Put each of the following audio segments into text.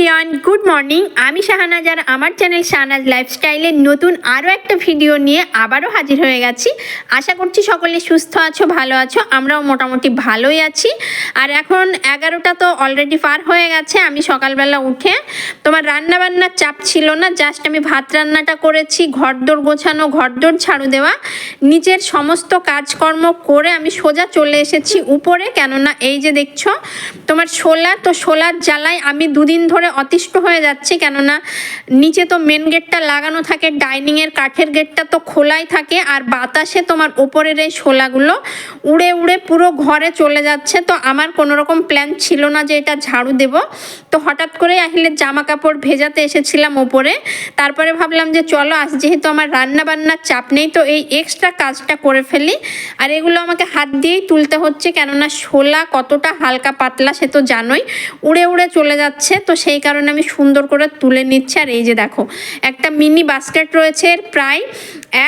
Everyone good morning আমি শাহানাজার, আমার channel Shahanaz লাইফস্টাইলের নতুন আরও একটা ভিডিও নিয়ে আবারও হাজির হয়ে গেছি। আশা করছি সকলে সুস্থ আছো, ভালো আছো, আমরাও মোটামুটি ভালোই আছি। আর এখন এগারোটা তো অলরেডি পার হয়ে গেছে, আমি সকালবেলা উঠে তোমার রান্নাবান্নার চাপ ছিল না জাস্ট আমি ভাত রান্নাটা করেছি, ঘরদোর গোছানো, ঘরদোর ঝাড়ু দেওয়া, নিজের সমস্ত কাজকর্ম করে আমি সোজা চলে এসেছি উপরে, কেননা এই যে দেখছ, তোমার শোলা তো শোলার জ্বালায় আমি দুদিন ধরে অতিষ্ঠ হয়ে যাচ্ছি, কেননা নিচে তো মেন গেটটা লাগানো থাকে ডাইনিংয়ের কাঠের গেটটা তো খোলাই থাকে, আর বাতাসে তোমার ওপরের এই শোলাগুলো উড়ে উড়ে পুরো ঘরে চলে যাচ্ছে। তো আমার কোনো রকম প্ল্যান ছিল না যে এটা ঝাড়ু দেব। তো হঠাৎ করে আহিলের জামা কাপড় ভেজাতে এসেছিলাম ওপরে। তারপরে ভাবলাম যে চলো, আজ যেহেতু আমার রান্না বান্নার চাপ নেই, তো এই এক্সট্রা কাজটা করে ফেলি। আর এগুলো আমাকে হাত দিয়েই তুলতে হচ্ছে, কেননা শোলা কতটা হালকা পাতলা সে তো জানোই, উড়ে উড়ে চলে যাচ্ছে। তো সেই কারণে আমি সুন্দর করে তুলে নিচ্ছি। আর এই যে দেখো, একটা মিনি বাস্কেট রয়েছে প্রায়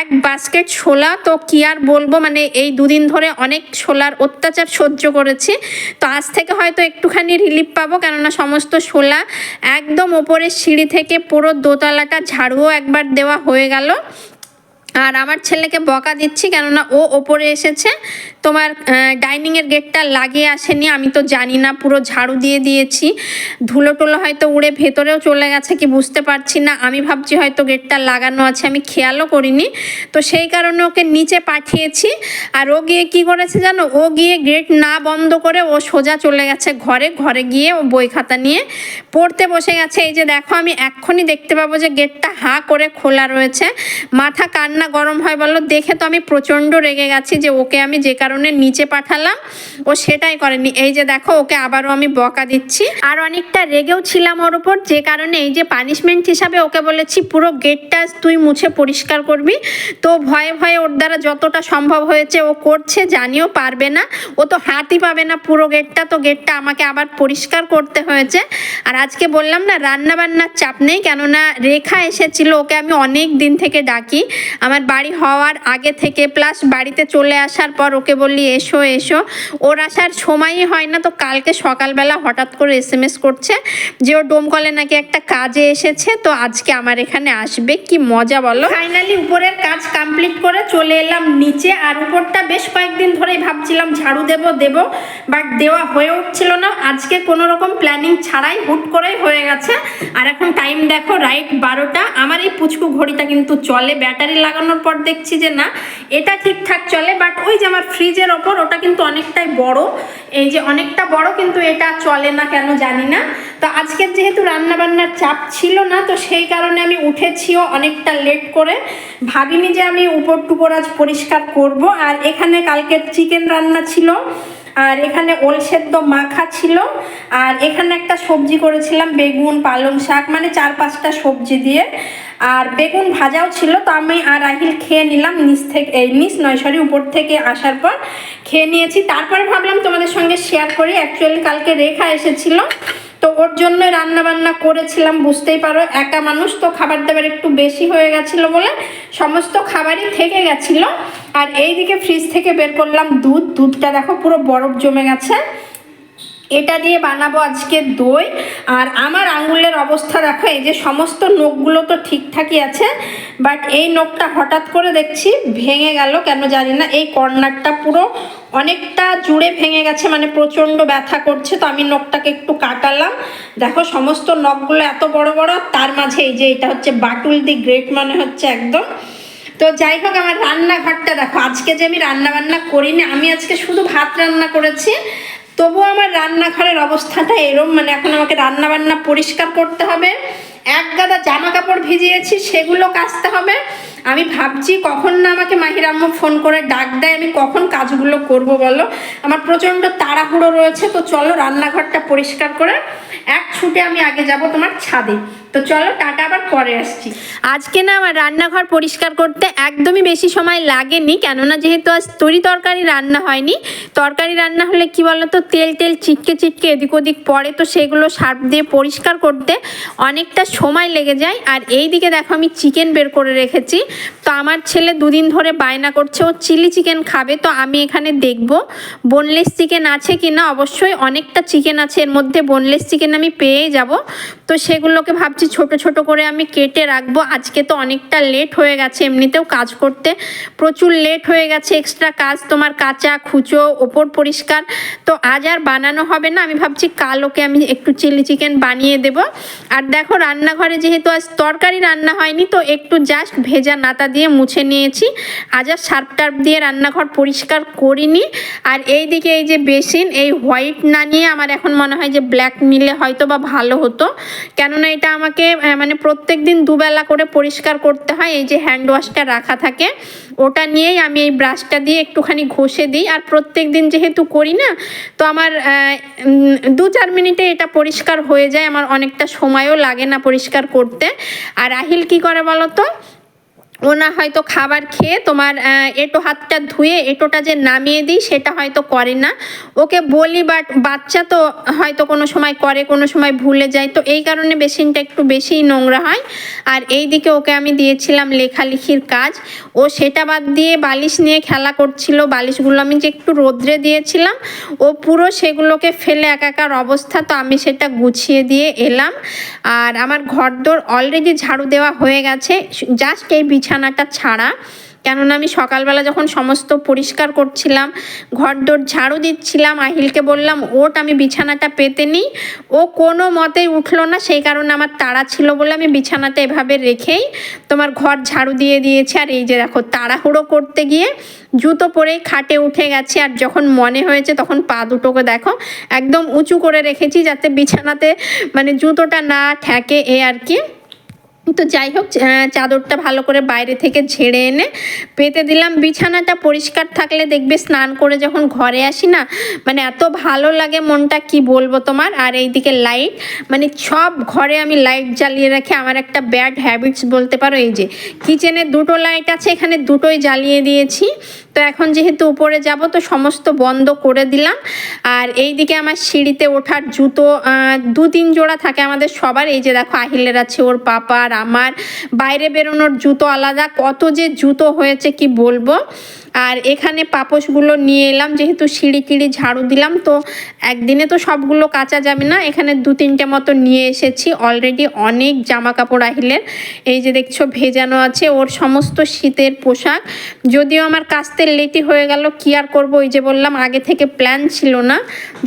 এক বাস্কেট ছোলা। তো কি আর বলব মানে এই দুদিন ধরে অনেক ছোলার অত্যাচার সহ্য করেছি। তো আজ থেকে হয়তো একটুখানি রিলিফ পাবো, কেননা সমস্ত ছোলা একদম ওপরের সিঁড়ি থেকে পুরো দোতলাটা ঝাড়ুও একবার দেওয়া হয়ে গেল। আর আমার ছেলেকে বকা দিচ্ছি কেননা ও ওপরে এসেছে। তোমার ডাইনিংয়ের গেটটা লাগিয়ে আসেনি, আমি তো জানি না, পুরো ঝাড়ু দিয়ে দিয়েছি। ধুলো টুলো হয়তো উড়ে ভেতরেও চলে গেছে কি বুঝতে পারছি না, আমি ভাবছি হয়তো গেটটা লাগানো আছে, আমি খেয়ালও করিনি। তো সেই কারণে ওকে নিচে পাঠিয়েছি। আর ও গিয়ে কি করেছে জানো, ও গিয়ে গেট না বন্ধ করে ও সোজা চলে গেছে ঘরে ঘরে গিয়ে ও বই খাতা নিয়ে পড়তে বসে গেছে। এই যে দেখো, আমি এক্ষুনি দেখতে পাবো যে গেটটা হা করে খোলা রয়েছে। মাথা কান্না গরম হয় বলো, দেখে তো আমি প্রচণ্ড রেগে গেছি যে ওকে আমি যে কারণে নিচে পাঠালাম, ও সেটাই করেনি। এই যে দেখো, ওকে আবারও আমি বকা দিচ্ছি। আর অনেকটা রেগেও ছিলাম ওর উপর, যে কারণে এই যে পানিশমেন্ট হিসাবে ওকে বলেছি, পুরো গেটটা তুই মুছে পরিষ্কার করবি। তো ভয়ে ভয়ে ওর দ্বারা যতটা সম্ভব হয়েছে, ও করছে, জানিও পারবে না। ও তো হাতই পাবে না পুরো গেটটা তো গেটটা আমাকে আবার পরিষ্কার করতে হয়েছে। আর আজকে বললাম না রান্না বান্নার চাপ নেই, কেননা রেখা এসেছিল, ওকে আমি অনেক দিন থেকে ডাকি। আমার বাড়ি হওয়ার আগে থেকে প্লাস বাড়িতে চলে আসার পর ওকে বললি, এসো এসো। ওর আসার সময়ই হয় না, তো কালকে সকালবেলা হঠাৎ করে এস এম এস করছে যে ও ডোমকলে নাকি একটা কাজে এসেছে, তো আজকে আমার এখানে আসবে। কি মজা বলো। ফাইনালি উপরের কাজ কমপ্লিট করে চলে এলাম নিচে, আর উপরটা বেশ কয়েকদিন ধরেই ভাবছিলাম ঝাড়ু দেব দেব বাট দেওয়া হয়ে উঠছিল না। আজকে কোনো রকম প্ল্যানিং ছাড়াই হুট করেই হয়ে গেছে। আর এখন টাইম দেখো, রাইট বারোটা। আমার এই পুচকু ঘড়িটা কিন্তু চলে, ব্যাটারি লাগানোর পর দেখছি যে না, এটা ঠিকঠাক চলে বাট ওই যে আমার ফ্রিজের ওপর, ওটা কিন্তু অনেকটাই বড়। এই যে অনেকটা বড়, কিন্তু এটা চলে না কেন জানি না। তো আজকের যেহেতু রান্না বান্নার চাপ ছিল না, তো সেই কারণে আমি উঠেছিও অনেকটা লেট করে। ভাবিনি যে আমি উপর টুপর আজ পরিষ্কার করব। আর এখানে কালকের চিকেন রান্না ছিল। আর এখানে ওল সেদ্ধ মাখা ছিল। আর এখানে একটা সবজি করেছিলাম, বেগুন, পালং শাক মানে চার পাঁচটা সবজি দিয়ে। আর বেগুন ভাজাও ছিল, তো আমি আর রাহিল খেয়ে নিলাম নিচ থেকে, এই নিচ নয় সরি উপর থেকে আসার পর খেয়ে নিয়েছি। তারপরে ভাবলাম তোমাদের সঙ্গে শেয়ার করি। অ্যাকচুয়ালি কালকে রেখা এসেছিল। তো ওর জন্যই রান্না বান্না করেছিলাম, বুঝতেই পারো। একা মানুষ তো খাবার দাবার একটু বেশি হয়ে গেছিল বলে সমস্ত খাবারই থেকে গেছিল। আর এইদিকে ফ্রিজ থেকে বের করলাম দুধ। দুধটা দেখো পুরো বরফ জমে গেছে। এটা দিয়ে বানাবো আজকে দই। আর আমার আঙুলের অবস্থা দেখো, এই যে সমস্ত নখগুলো তো ঠিকঠাকই আছে বাট এই নখটা হঠাৎ করে দেখছি ভেঙে গেল, কেন জানি না। এই কর্নারটা পুরো অনেকটা জুড়ে ভেঙে গেছে মানে প্রচণ্ড ব্যথা করছে, তো আমি নখটাকে একটু কাটালাম। দেখো সমস্ত নখগুলো এত বড় বড় তার মাঝে এই যে এটা হচ্ছে বাটুল দি গ্রেট মানে হচ্ছে একদম। তো যাই হোক, আমার রান্নাঘরটা দেখো, আজকে যে আমি রান্না বান্না করিনি, আমি আজকে শুধু ভাত রান্না করেছি। তবুও আমার রান্নাঘরের অবস্থাটা এরম মানে এখন আমাকে রান্না বান্না পরিষ্কার করতে হবে। এক গাদা জামা কাপড় ভিজিয়েছি, সেগুলো কাচতে হবে। আমি ভাবছি কখন না আমাকে মাহির আম্মু ফোন করে ডাক দেয়, আমি কখন কাজগুলো করব বলো? আমার প্রচণ্ড তাড়াহুড়ো রয়েছে, তো চলো রান্নাঘরটা পরিষ্কার করে এক ছুটে আমি আগে যাব তোমার ছাদে। তো চলো টাটা, আবার পরে আসছি। আজকে না আমার রান্নাঘর পরিষ্কার করতে একদমই বেশি সময় লাগেনি, কেননা যেহেতু আজ তরি তরকারি রান্না হয়নি, তরকারি রান্না হলে কি বলতো, তেল টেল চিটকে চিটকে এদিক ওদিক পড়ে, তো সেগুলো সার্ফ দিয়ে পরিষ্কার করতে অনেকটা সময় লেগে যায়। আর এই দিকে দেখো আমি চিকেন বের করে রেখেছি, তো আমার ছেলে দুদিন ধরে বায়না করছে, ও চিলি চিকেন খাবে, তো আমি এখানে দেখব বোনলেস চিকেন আছে কি না অবশ্যই অনেকটা চিকেন আছে, এর মধ্যে বোনলেস চিকেন আমি পেয়ে যাব। তো সেগুলোকে ভাবছি ছোট ছোট করে আমি কেটে রাখব। আজকে তো অনেকটা লেট হয়ে গেছে, এমনিতেও কাজ করতে প্রচুর লেট হয়ে গেছে এক্সট্রা কাজ, তোমার কাঁচা খুচো ওপর পরিষ্কার। তো আজ আর বানানো হবে না, আমি ভাবছি কাল ওকে আমি একটু চিলি চিকেন বানিয়ে দেব। আর দেখো রান্নাঘরে যেহেতু আজ তরকারি রান্না হয়নি, তো একটু জাস্ট ভেজা নাতা দিয়ে মুছে নিয়েছি। আজ আর সার্প টার্প দিয়ে রান্নাঘর পরিষ্কার করিনি। আর এই দিকে এই যে বেসিন, এই হোয়াইট না নিয়ে আমার এখন মনে হয় যে ব্ল্যাক নিলে হয়তো বা ভালো হতো। কেননা এটা আমাকে মানে প্রত্যেক দিন দুবেলা করে পরিষ্কার করতে হয়, এই যে হ্যান্ড ওয়াশটা রাখা থাকে, ওটা নিয়েই আমি এই ব্রাশটা দিয়ে একটুখানি ঘষে দিই। আর প্রত্যেক দিন যেহেতু করি না, তো আমার দু চার মিনিটে এটা পরিষ্কার হয়ে যায়, আমার অনেকটা সময়ও লাগে না পরিষ্কার করতে। আর আহিল কি করে বলো তো ওনা হয়তো খাবার খেয়ে তোমার এঁটো হাতটা ধুয়ে, এঁটোটা যে নামিয়ে দিই, সেটা হয়তো করে না। ওকে বলি বাট বাচ্চা তো হয়তো কোনো সময় করে, কোনো সময় ভুলে যায়। তো এই কারণে বেসিনটা একটু বেশিই নোংরা হয়। আর এই দিকে ওকে আমি দিয়েছিলাম লেখালেখির কাজ। ও সেটা বাদ দিয়ে বালিশ নিয়ে খেলা করছিল। বালিশগুলো আমি যে একটু রোদ্রে দিয়েছিলাম, ও পুরো সেগুলোকে ফেলে একাকার অবস্থা, তো আমি সেটা গুছিয়ে দিয়ে এলাম। আর আমার ঘরদোর অলরেডি ঝাড়ু দেওয়া হয়ে গেছে। জাস্ট এই বিছানাটা ছাড়া। কেননা আমি সকালবেলা যখন সমস্ত পরিষ্কার করছিলাম, ঘরদোর ঝাড়ু দিচ্ছিলাম, আহিলকে বললাম, ওট, আমি বিছানাটা পেতে নিই। ও কোনো মতেই উঠল না, সেই কারণে আমার তাড়া ছিল বলে আমি বিছানাটা এভাবে রেখেই তোমার ঘর ঝাড়ু দিয়ে দিয়েছি। আর এই যে দেখো, তাড়াহুড়ো করতে গিয়ে জুতো পরেই খাটে উঠে গেছে। আর যখন মনে হয়েছে, তখন পা দুটোকে দেখো, একদম উঁচু করে রেখেছি যাতে বিছানাতে মানে জুতোটা না ঠেকে। এ আর কি। তো যাই হোক চাদরটা ভালো করে বাইরে থেকে ঝেড়ে এনে পেতে দিলাম। বিছানাটা পরিষ্কার থাকলে দেখবে স্নান করে যখন ঘরে আসি না মানে এত ভালো লাগে মনটা, কি বলব তোমার? আর এইদিকে লাইট মানে সব ঘরে আমি লাইট জ্বালিয়ে রাখি। আমার একটা ব্যাড হ্যাবিটস বলতে পারো এই যে, কিচেনে দুটো লাইট আছে, এখানে দুটোই জ্বালিয়ে দিয়েছি। তো এখন যেহেতু উপরে যাব, তো সমস্ত বন্ধ করে দিলাম। আর এই দিকে আমার সিঁড়িতে ওঠার জুতো দু তিন জোড়া থাকে আমাদের সবার। এই যে দেখো, আহিলের আছে ওর পাপার আমার বাইরে বেরোনোর জুতো আলাদা। কত যে জুতো হয়েছে কি বলব? আর এখানে পাপোশগুলো নিয়ে এলাম, যেহেতু সিঁড়ি টিড়ি ঝাড়ু দিলাম, তো একদিনে তো সবগুলো কাচা যাবে না। এখানে দু তিনটে মতো নিয়ে এসেছি অলরেডি অনেক জামা কাপড় আহিলের এই যে দেখছ, ভেজানো আছে ওর সমস্ত শীতের পোশাক। যদিও আমার কাস্তে লেটি হয়ে গেল, কি আর করব, ওই যে বললাম, আগে থেকে প্ল্যান ছিল না।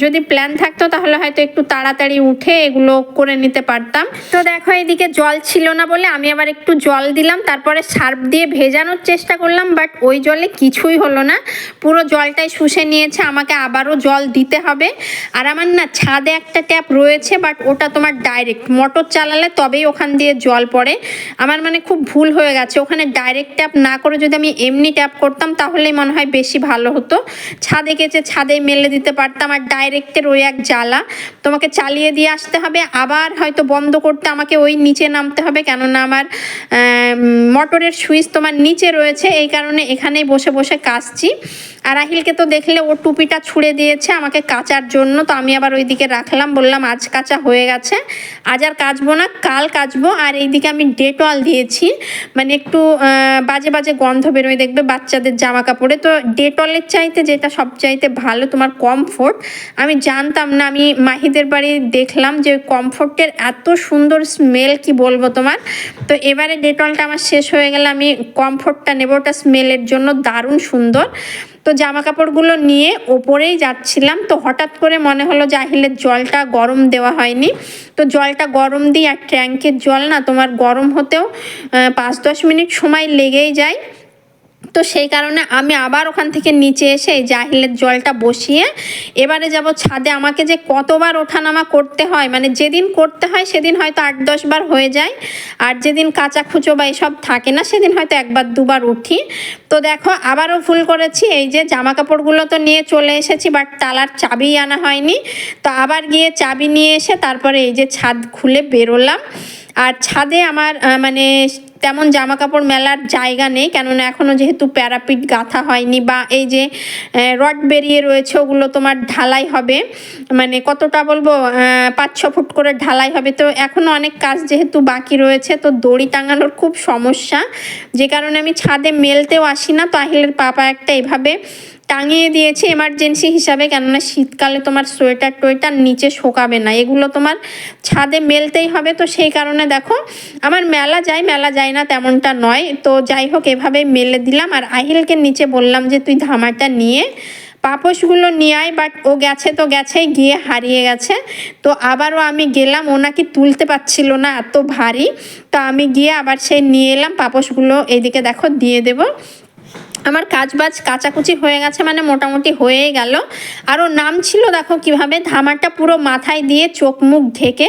যদি প্ল্যান থাকতো, তাহলে হয়তো একটু তাড়াতাড়ি উঠে এগুলো করে নিতে পারতাম। তো দেখো, এদিকে জল ছিল না বলে আমি আবার একটু জল দিলাম, তারপরে সার্ফ দিয়ে ভেজানোর চেষ্টা করলাম বাট ওই জলে কিছুই হলো না। পুরো জলটাই শুষে নিয়েছে, আমাকে আবারও জল দিতে হবে। আর আমার না ছাদে একটা ট্যাপ রয়েছে বাট ওটা তোমার ডাইরেক্ট মোটর চালালে তবেই ওখান দিয়ে জল পড়ে। আমার মানে খুব ভুল হয়ে গেছে। ওখানে ডাইরেক্ট ট্যাপ না করে যদি আমি এমনি ট্যাপ করতাম, তাহলেই মনে হয় বেশি ভালো হতো। ছাদে গেছে ছাদে মেলে দিতে পারতাম। আর ডাইরেক্টের ওই এক জ্বালা। তোমাকে চালিয়ে দিয়ে আসতে হবে। আবার হয়তো বন্ধ করতে আমাকে ওই নিচে নামতে হবে। কেননা আমার মোটরের সুইচ তোমার নিচে রয়েছে। এই কারণে এখানেই বসে বসে কাচছি আর আহিলকে তো দেখলে ও টুপিটা ছুঁড়ে দিয়েছে আমাকে কাচার জন্য, তো আমি আবার ওইদিকে রাখলাম, বললাম আজ কাচা হয়ে গেছে। আজ আর কাচবো না, কাল কাচবো। আর এইদিকে আমি ডেটল দিয়েছি মানে একটু বাজে বাজে গন্ধ বেরোয়, দেখবে বাচ্চাদের জামা কাপড়ে তো ডেটলের চাইতে যেটা সব চাইতে ভালো, তোমার কমফোর্ট। আমি জানতাম না, আমি মাহিদের বাড়ি দেখলাম যে কমফোর্টের এত সুন্দর স্মেল, কি বলব তোমার? তো এবারে ডেটলটা আমার শেষ হয়ে গেলে আমি কমফোর্টটা নেব, ওটা স্মেলের জন্য, দারুণ সুন্দর। তো জামা কাপড়গুলো নিয়ে ওপরেই যাচ্ছিলাম। তো হঠাৎ করে মনে হলো যে আহিলের জলটা গরম দেওয়া হয়নি। তো জলটা গরম দিই আর ট্যাঙ্কের জল না তোমার গরম হতেও পাঁচ দশ মিনিট সময় লেগেই যায়। তো সেই কারণে আমি আবার ওখান থেকে নিচে এসে এই জাহিলের জলটা বসিয়ে এবারে যাব ছাদে। আমাকে যে কতবার ওঠানামা করতে হয় মানে যেদিন করতে হয় সেদিন হয়তো আট দশ বার হয়ে যায়। আর যেদিন কাঁচা খুচো বা এসব থাকে না, সেদিন হয়তো একবার দুবার উঠি। তো দেখো, আবারও ভুল করেছি। এই যে জামা কাপড়গুলো তো নিয়ে চলে এসেছি বাট তালার চাবি আনা হয়নি। তো আবার গিয়ে চাবি নিয়ে এসে তারপরে এই যে ছাদ খুলে বেরোলাম। আর ছাদে আমার মানে তেমন জামা কাপড় মেলার জায়গা নেই, কেননা এখনও যেহেতু প্যারাপিট গাঁথা হয়নি বা এই যে রড বেরিয়ে রয়েছে, ওগুলো তোমার ঢালাই হবে। মানে কতটা বলব পাঁচ ছ ফুট করে ঢালাই হবে। তো এখনও অনেক কাজ যেহেতু বাকি রয়েছে, তো দড়ি টাঙানোর খুব সমস্যা। যে কারণে আমি ছাদে মেলতেও আসি না, তো আহিলের পাপা একটা এভাবে টাঙিয়ে দিয়েছি এমার্জেন্সি হিসাবে, কেননা শীতকালে তোমার সোয়েটার টোয়েটার নিচে শোকাবে না। এগুলো তোমার ছাদে মেলতেই হবে। তো সেই কারণে দেখো, আমার মেলা যায় মেলা যায় না তেমনটা নয়। তো যাই হোক, এভাবে মেলে দিলাম। আর আহিলকে নিচে বললাম যে, তুই ধামাটা নিয়ে পাপোশগুলো নিয়ে আয়। বাট ও গেছে তো গেছেই, গিয়ে হারিয়ে গেছে। তো আবারও আমি গেলাম। ও নাকি তুলতে পারছিল না, এত ভারী। তো আমি গিয়ে আবার সেই নিয়ে এলাম, পাপোশগুলো এদিকে দেখো দিয়ে দেবো। আমার কাজ বাজ কাচাকুচি হয়ে গেছে মানে মোটামুটি হয়েই গেল। আর ওর নাম ছিল দেখো কীভাবে ধামাটা পুরো মাথায় দিয়ে চোখ মুখ ঢেকে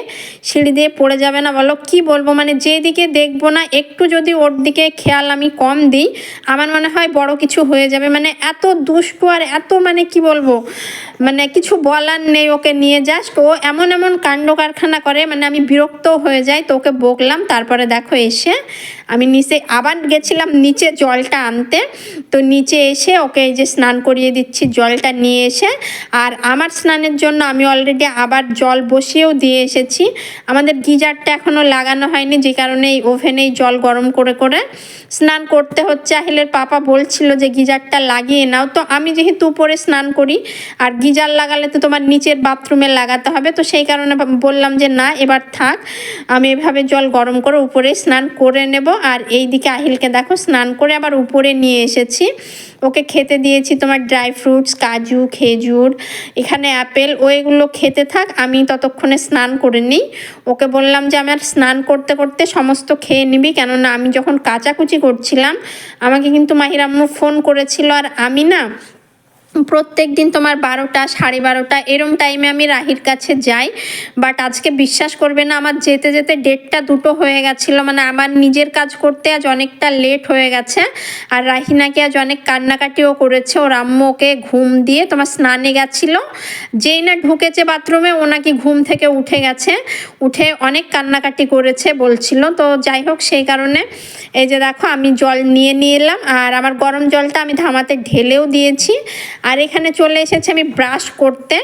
সিঁড়ি দিয়ে পড়ে যাবে না বলো, কি বলব? মানে যেদিকে দেখব না, একটু যদি ওর দিকে খেয়াল আমি কম দিই, আমার মনে হয় বড় কিছু হয়ে যাবে। মানে এত দুষ্টু আর এত মানে কি বলব? মানে কিছু বলার নেই ওকে নিয়ে যাস ও এমন এমন কাণ্ড কারখানা করে মানে আমি বিরক্ত হয়ে যাই, তো ওকে বকলাম। তারপরে দেখো এসে আমি নিচে আবার গেছিলাম, নিচে জলটা আনতে। তো নিচে এসে ওকে যে স্নান করিয়ে দিচ্ছি, জলটা নিয়ে এসে। আর আমার স্নানের জন্য আমি অলরেডি আবার জল বসিয়েও দিয়ে এসেছি। আমাদের গিজারটা এখনও লাগানো হয়নি, যে কারণে এই ওভেনেই জল গরম করে করে স্নান করতে হচ্ছে। আহিলের পাপা বলছিল যে গিজারটা লাগিয়ে নাও। তো আমি যেহেতু উপরে স্নান করি, আর গিজার লাগালে তো তোমার নিচের বাথরুমে লাগাতে হবে। তো সেই কারণে বললাম যে না, এবার থাক। আমি এভাবে জল গরম করে উপরে স্নান করে নেব। আর এই দিকে আহিলকে দেখো, স্নান করে আবার উপরে নিয়ে এসেছি। ওকে খেতে দিয়েছি তোমার ড্রাই ফ্রুটস কাজু, খেজুর। এখানে অ্যাপেল ও এগুলো খেতে থাক, আমি ততক্ষণে স্নান করে নিই। ওকে বললাম যে, আমার স্নান করতে করতে সমস্ত খেয়ে নিবি, কেননা আমি যখন কাচাকুচি করছিলাম, আমাকে কিন্তু মাহিরাম্মু ফোন করেছিল, আর আমি না প্রত্যেক দিন তোমার বারোটা, সাড়ে বারোটা, এরম টাইমে আমি রাহির কাছে যাই। বাট আজকে বিশ্বাস করবে না, আমার যেতে যেতে ডেটটা দুটো হয়ে গেছিল। মানে আমার নিজের কাজ করতে আজ অনেকটা লেট হয়ে গেছে। আর রাহি নাকি আজ অনেক কান্নাকাটিও করেছে। ওর আম্মু ওকে ঘুম দিয়ে তোমার স্নানে গেছিল। যেই না ঢুকেছে বাথরুমে ও নাকি ঘুম থেকে উঠে গেছে। উঠে অনেক কান্নাকাটি করেছে বলছিল। তো যাই হোক, সেই কারণে এই যে দেখো, আমি জল নিয়ে নিয়ে এলাম। আর আমার গরম জলটা আমি ধামাতে ঢেলেও দিয়েছি। আর এখানে চলে এসেছে আমি ব্রাশ করতে।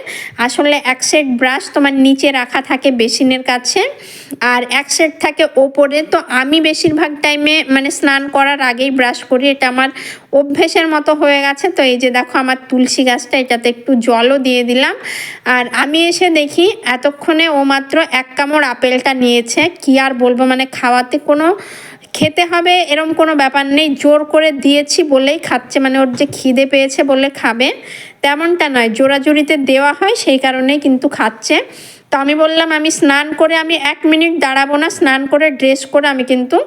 আসলে এক সেট ব্রাশ তোমার নিচে রাখা থাকে বেসিনের কাছে, আর এক সেট থাকে ওপরে। তো আমি বেশিরভাগ টাইমে মানে স্নান করার আগেই ব্রাশ করি, এটা আমার অভ্যেসের মতো হয়ে গেছে। তো এই যে দেখো আমার তুলসী গাছটা, এটাতে একটু জলও দিয়ে দিলাম। আর আমি এসে দেখি এতক্ষণে ও মাত্র এক কামড় আপেলটা নিয়েছে। কি আর বলব মানে খাওয়াতে কোনো খেতে হবে, এরম কোনো ব্যাপার নেই। জোর করে দিয়েছি বলেই খাচ্ছে মানে ওর যে খিদে পেয়েছে বলে খাবে। তেমনটা নয়, জোরাজুরিতে দেওয়া হয়, সেই কারণেই কিন্তু খাচ্ছে। তো আমি বললাম, আমি স্নান করে আমি এক মিনিট দাঁড়াবো না, স্নান করে ড্রেস করে আমি কিন্তু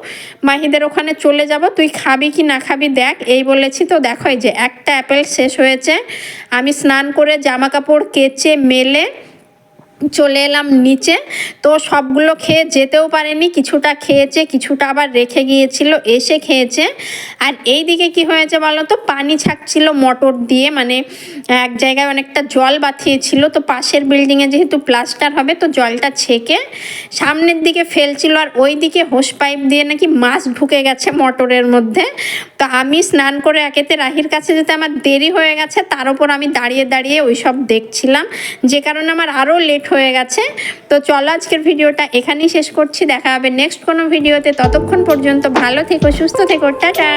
মাহিদের ওখানে চলে যাব। তুই খাবি কি না খাবি দেখ, এই বলেছি তো। দেখো যে একটা অ্যাপেল শেষ হয়েছে। আমি স্নান করে জামা কাপড় কেচে, মেলে চলে এলাম নিচে। তো সবগুলো খেয়ে যেতেও পারেনি, কিছুটা খেয়েছে, কিছুটা আবার রেখে গিয়েছিল, এসে খেয়েছে। আর এই দিকে কি হয়েছে বলো তো, পানি ছাকছিল মোটর দিয়ে মানে এক জায়গায় অনেকটা জল বাথিয়েছিল তো পাশের বিল্ডিংয়ে যেহেতু প্লাস্টার হবে, তো জলটা ছেঁকে সামনের দিকে ফেলছিল। আর ওই দিকে হোস পাইপ দিয়ে নাকি মাছ ঢুকে গেছে মোটরের মধ্যে। তো আমি স্নান করে একেতে রাহির কাছে যেতে আমার দেরি হয়ে গেছে, তার উপর আমি দাঁড়িয়ে দাঁড়িয়ে ওই সব দেখছিলাম। যে কারণে আমার আরও লেট হয়ে গেছে। তো চলো আজকের ভিডিওটা এখানেই শেষ করছি। দেখা হবে নেক্সট কোনো ভিডিওতে। ততক্ষণ পর্যন্ত ভালো থেকো, সুস্থ থেকো। টাটা।